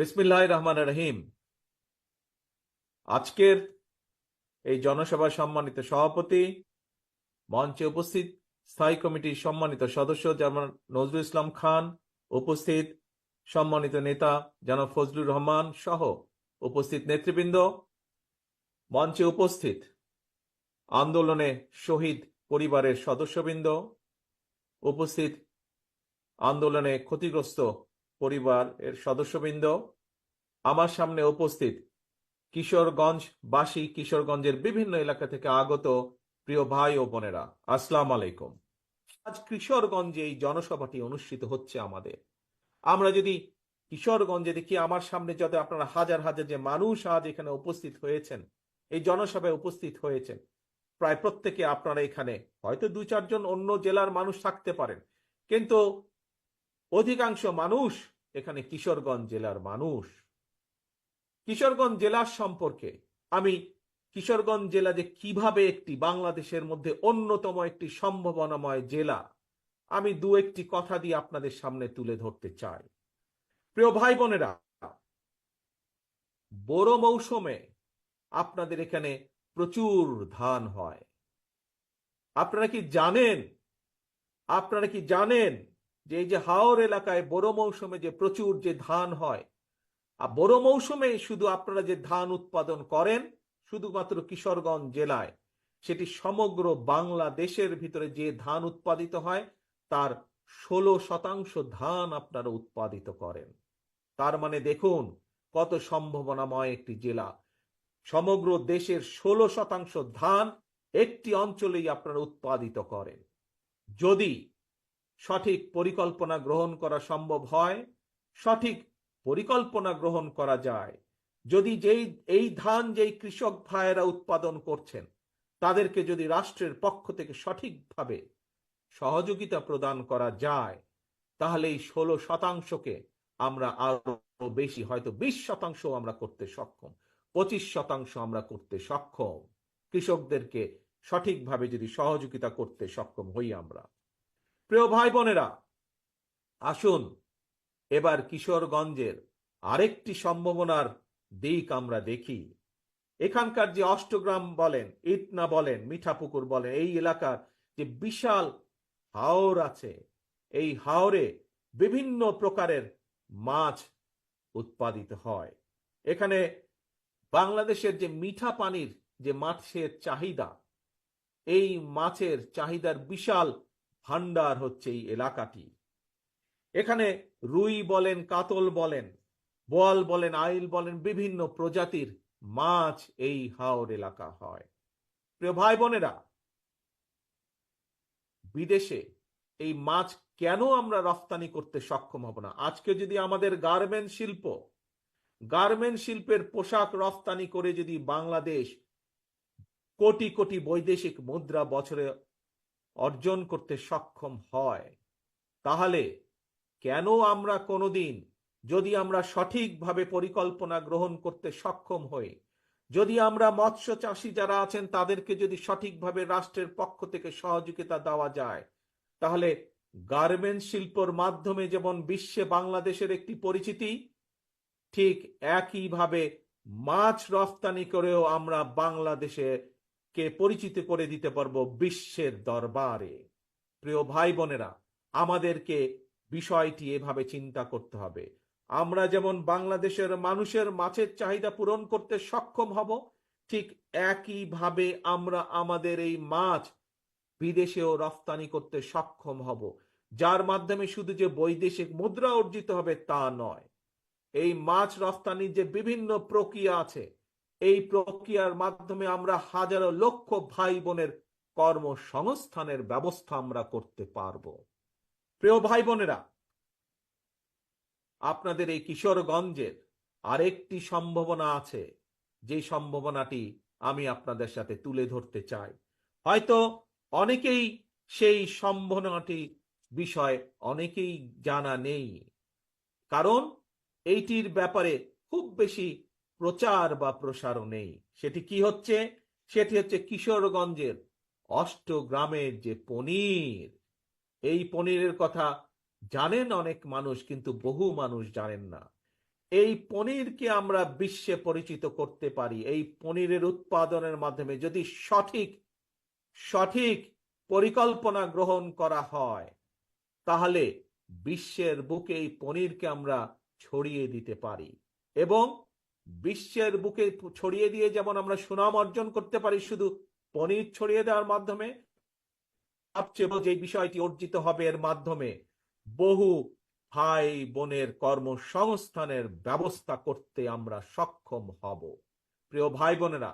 বিসমিল্লাহ রহমান রহিম। আজকের এই জনসভার সম্মানিত সভাপতি মঞ্চে উপস্থিত স্থায়ী কমিটির সম্মানিত সদস্য যেমন নজরুল ইসলাম খান, উপস্থিত সম্মানিত নেতা যেন ফজলুর রহমান সহ উপস্থিত নেতৃবৃন্দ। মঞ্চে উপস্থিত আন্দোলনে শহীদ পরিবারের সদস্যবৃন্দ। উপস্থিত আন্দোলনে ক্ষতিগ্রস্ত পরিবারের সদস্যবৃন্দ, আমার সামনে উপস্থিত কিশোরগঞ্জ বাসী কিশোরগঞ্জের বিভিন্ন এলাকা থেকে আগত প্রিয় ভাই ও বোনেরা। আসসালাম আলাইকুম। আজ কিশোরগঞ্জে এই জনসভাটি অনুষ্ঠিত হচ্ছে আমাদের। আমরা যদি কিশোরগঞ্জে দেখি, আমার সামনে যত আপনারা হাজার হাজার যে মানুষ আজ এখানে উপস্থিত হয়েছেন, এই জনসভায় উপস্থিত হয়েছেন, প্রায় প্রত্যেকে আপনারা এখানে, হয়তো দু চারজন অন্য জেলার মানুষ থাকতে পারেন, কিন্তু অধিকাংশ মানুষ এখানে কিশোরগঞ্জ জেলার মানুষ। কিশোরগঞ্জ জেলার সম্পর্কে আমি কিশোরগঞ্জ জেলা যে কীভাবে একটি বাংলাদেশের মধ্যে অন্যতম একটি সম্ভাবনাময় জেলা, আমি দু একটি কথা দিয়ে আপনাদের সামনে তুলে ধরতে চাই। প্রিয় ভাই বোনেরা, বড় মৌসুমে আপনাদের এখানে প্রচুর ধান হয়। আপনারা কি জানেন? আপনারা কি জানেন যে এই যে হাওর এলাকায় বড় মৌসুমে যে প্রচুর যে ধান হয়, আর বড় মৌসুমে শুধু আপনারা যে ধান উৎপাদন করেন, শুধুমাত্র কিশোরগঞ্জ জেলায়, সেটি সমগ্র বাংলাদেশের ভিতরে যে ধান উৎপাদিত হয়, তার ষোলো শতাংশ ধান আপনারা উৎপাদিত করেন। তার মানে দেখুন কত সম্ভাবনাময় একটি জেলা। সমগ্র দেশের ষোলো শতাংশ ধান একটি অঞ্চলেই আপনারা উৎপাদিত করেন। যদি সঠিক পরিকল্পনা গ্রহণ করা সম্ভব হয়, সঠিক পরিকল্পনা গ্রহণ করা যায়। যদি যেই, এই ধান যেই কৃষক ভাইয়েরা উৎপাদন করছেন, তাদেরকে যদি রাষ্ট্রের পক্ষ থেকে সঠিকভাবে সহযোগিতা প্রদান করা যায়, তাহলে এই ষোলো শতাংশকে আমরা আরও বেশি, হয়তো বিশ শতাংশ আমরা করতে সক্ষম, পঁচিশ শতাংশ আমরা করতে সক্ষম। কৃষকদেরকে সঠিকভাবে যদি সহযোগিতা করতে সক্ষম হই আমরা। প্রিয় ভাই বোনেরা আসুন এবার কিশোরগঞ্জের আরেকটি সম্ভাবনার দিক আমরা দেখি। এখানকার যে অষ্টগ্রাম বলেন, ইটনা বলেন, মিঠাপুকুর বলেন, এই এলাকার যে বিশাল হাওর আছে, এই হাওরে বিভিন্ন প্রকারের মাছ উৎপাদিত হয়। এখানে বাংলাদেশের যে মিঠা পানির যে মাছের চাহিদা, এই মাছের চাহিদার বিশাল ভান্ডার হচ্ছে এই এলাকাটি। এখানে রুই বলেন, কাতল বলেন বল বলেন, আইল বলেন, বিভিন্ন প্রজাতির মাছ এই হাওর এলাকা হয়। প্রিয় ভাই বোনেরা বিদেশে এই মাছ কেন আমরা রফতানি করতে সক্ষম হব না? আজকে যদি আমাদের গার্মেন্ট শিল্প, গার্মেন্ট শিল্পের পোশাক রফতানি করে যদি বাংলাদেশ কোটি কোটি বৈদেশিক মুদ্রা বছরে অর্জন করতে সক্ষম হয়। তাহলে কেন আমরা কোনোদিন যদি আমরা সঠিকভাবে পরিকল্পনা গ্রহণ করতে সক্ষম হই, যদি আমরা মৎস্য চাষী যারা আছেন তাদেরকে যদি সঠিকভাবে রাষ্ট্রের পক্ষ থেকে সহযোগিতা দেওয়া যায়, তাহলে গার্মেন্ট শিল্পর মাধ্যমে যেমন বিশ্বে বাংলাদেশের একটি পরিচিতি, ঠিক একইভাবে মাছ রফতানি করেও আমরা বাংলাদেশে কে পরিচিত করে দিতে পারব বিশ্বের দরবারে। প্রিয় ভাই বোনেরা, আমাদেরকে বিষয়টি এভাবে চিন্তা করতে হবে। আমরা যেমন বাংলাদেশের মানুষের মাছের চাহিদা পূরণ করতে সক্ষম হব, ঠিক একইভাবে আমরা আমাদের এই মাছ বিদেশেও রফতানি করতে সক্ষম হব। যার মাধ্যমে শুধু যে বৈদেশিক মুদ্রা অর্জিত হবে তা নয়, এই মাছ রফতানির যে বিভিন্ন প্রক্রিয়া আছে এই প্রক্রিয়ার মাধ্যমে আমরা হাজারো লক্ষ ভাই বোনের কর্মসংস্থানের ব্যবস্থা আমরা করতে পারব। প্রিয় ভাই বোনেরা আপনাদের এই কিশোরগঞ্জের আরেকটি সম্ভাবনা আছে। যে সম্ভাবনাটি আমি আপনাদের সাথে তুলে ধরতে চাই। হয়তো অনেকেই সেই সম্ভাবনাটি বিষয় অনেকেই জানা নেই। কারণ এইটির ব্যাপারে খুব বেশি প্রচার বা প্রসারও নেই। সেটি কি হচ্ছে? সেটি হচ্ছে কিশোরগঞ্জের অষ্টগ্রামের যে পনির। এই পনিরের কথা জানেন অনেক মানুষ, কিন্তু বহু মানুষ জানেন না। এই পনিরকে আমরা বিশ্বে পরিচিত করতে পারি। এই পনিরের উৎপাদনের মাধ্যমে যদি সঠিক সঠিক পরিকল্পনা গ্রহণ করা হয়, তাহলে বিশ্বের বুকে এই পনিরকে আমরা ছড়িয়ে দিতে পারি। এবং বিশ্বের বুকে ছড়িয়ে দিয়ে যেমন আমরা সুনাম অর্জন করতে পারি, শুধু পনির ছড়িয়ে দেওয়ার মাধ্যমে, সবচেয়ে যে বিষয়টি অর্জিত হবে এর মাধ্যমে বহু ভাই বোনের কর্মসংস্থানের ব্যবস্থা করতে আমরা সক্ষম হব। প্রিয় ভাই বোনেরা